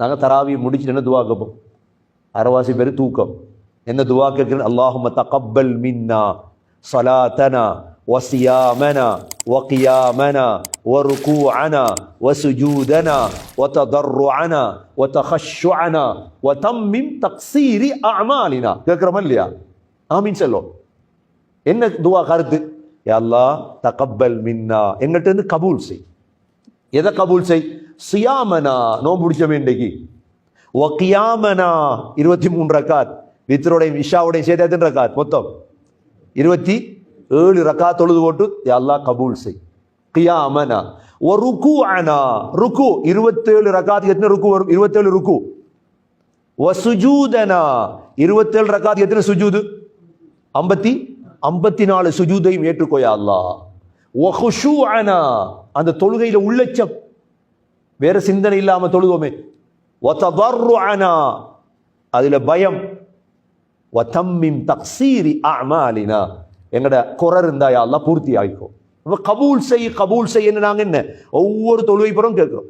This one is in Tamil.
நாங்கள் தராவி முடிச்சுட்டு என்ன துவா கேட்போம் அரைவாசி பேர் தூக்கம் என்ன துவா கேட்குறேன் அல்லாஹும தகப்பல் மின்னா صلاتنا وصيامنا وقيامنا وركوعنا وسجودنا وتضرعنا وتخشعنا وتمم تقصير أعمالنا கேட்குறோமா இல்லையா ஆமீன் சொல்லும் என்ன துவா கருத்து யா அல்லாஹ் தகப்பல் மின்னா எங்கள்கிட்ட இருந்து கபூல் செய் எதை கபூல் செய் சியாமனா? நோம்பு பிடிச்ச இன்றைக்கு. ஒக்கியாமனா இருபத்தி மூணு ரக்காத். வித்தருடைய விஷாவுடைய சேர்த்து எத்தனை ரக்காத்? மொத்தம். இருபத்தி ஏழு ரக்கா தொழுது போட்டு எல்லாம் அல்லாஹ் கபூல் செய். கியாமனா? ஒரு ருக்கு அனா ருக்கு. இருபத்தேழு ரக்காத்துக்கு எத்தனை ருக்கு வரும்? இருபத்தேழு ருக்கு. வசுஜூதனா இருபத்தேழு ரக்காத்துக்கு எத்தனை சுஜூது? ஐம்பத்தி ஐம்பத்தி நாலு சுஜூதையும் ஏற்றுக்கோயா அல்லாஹ். ஆனா அந்த தொழுகையில உள்ளச்சம். வேற சிந்தனை இல்லாம தொழுவோமே ஒத்தபர்ருஅனா அதுல பயம். வதம்மிம் தக்சீரி அமாலினா. எங்கட குறை இருந்தா யாரெல்லாம் பூர்த்தி ஆகிக்கும் கபூல் செய் கபூல் செய்யன்னு நாங்க என்ன? ஒவ்வொரு தொழுவை புறம் கேட்கிறோம்.